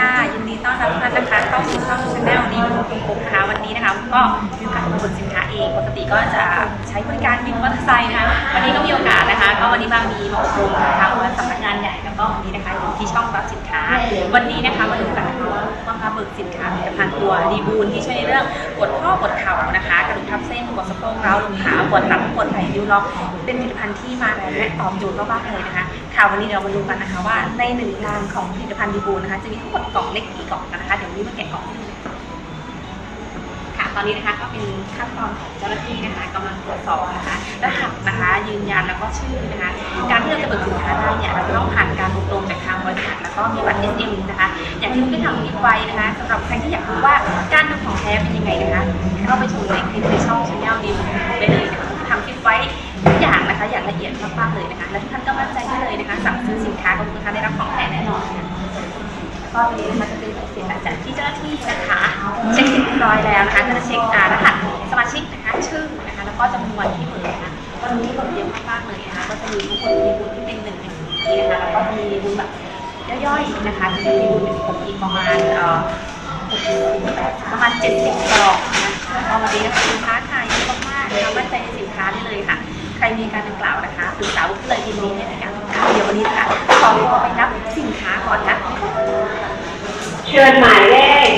ค่ะยินดีต้อนรับทุกท่านนะคะเข้าสู่ช่องชาแนลดีบุกคุกนะคะวันนี้นะคะก็มีโอกาสมาบนสินค้าเองปกติก็จะใช้บริการวินมอเตอร์ไซค์นะคะวันนี้ก็มีโอกาสนะคะ ก็วันนี้บางมีมาอบรมนะคะวันสำนักงานใหญ่แล้วก็วันนี้นะคะอยู่ที่ช่องรับสินค้า วันนี้นะคะมาดูกันนะคะว่าว่ามาเบิกสิน คัญตัวดีบูนที่ใช่วยในเรื่องปวดข้อปวดเข่านะคะ กระดูกทับเส้นปวดสะโพกเร้าวลงขาปวดหลังปวดไหล่นิ้วล็อกเป็นผลิตภัณฑ์ที่มาแรงและตอบโจทย์มากๆเลยนะคะค่ะวันนี้เรามาดูกันนะคะว่าในหนึ่งรางของผลิตภัณฑ์ดีบูนนะคะจะมีทั้งหมดกล่องเล็กกี่กล่องนะคะเดี๋ยววันนี้มาแกะกล่องให้ดูค่ะตอนนี้นะคะก็เป็นขั้นตอนของเจ้าหน้าที่นะคะกำลังตรวจสอบนะคะรหัสนะคะยืนยันแล้วก็ชื่อนะคะ การที่เราจะเบิกสินค้าได้เนี่ยเราจะต้องผ่านการอบรมจา ก็มีบัตร SM นะคะ อย่างที่ลูกได้ทำคลิปไว้นะคะสำหรับใครที่อยากรู้ว่าการดูของแท้เป็นยังไงนะคะเข้าไปชมในคลิปในช่องช anel ดีได้เลยนะคะทำคลิปไว้ทุกอย่างนะคะอย่างละเอียดมากๆเลยนะคะ และทุกท่านก็มั่นใจได้เลยนะคะ สั่งซื้อสินค้าก็คือท่านได้รับของแท้แน่นอนนะคะก็วันนี้นะคะจะเป็นเสียงหลังจากที่เจ้าหน้าที่นะคะเช็คเสร็จเรียบร้อยแล้วนะคะก็จะเช็คอ่ารหัสสมาชิกนะคะชื่อนะคะแล้วก็จำนวนที่เบิกนะคะวันนี้เบิกเยอะมากๆเลยนะคะก็จะมีทุกคนมีบุญที่เป็นหนึ่งในนี้นะคะแล้วก็จะมีบุญแบบ ย่อยๆนะคะจะมีบุญเป็นผมอีกประมาณเอ่อประมาณ 70กล่องนะก็วันนี้นะคะสินค้าขายเยอะมากๆนะคะมั่นใจในสินค้าได้เลยค่ะ ใครมีการดังกล่าวนะคะปรึกษาวุฒิเลยยินดีให้ในการค่ะเดี๋ยววันนี้นะคะขอไปนับสินค้าก่อนนะ เชิญหมายเลข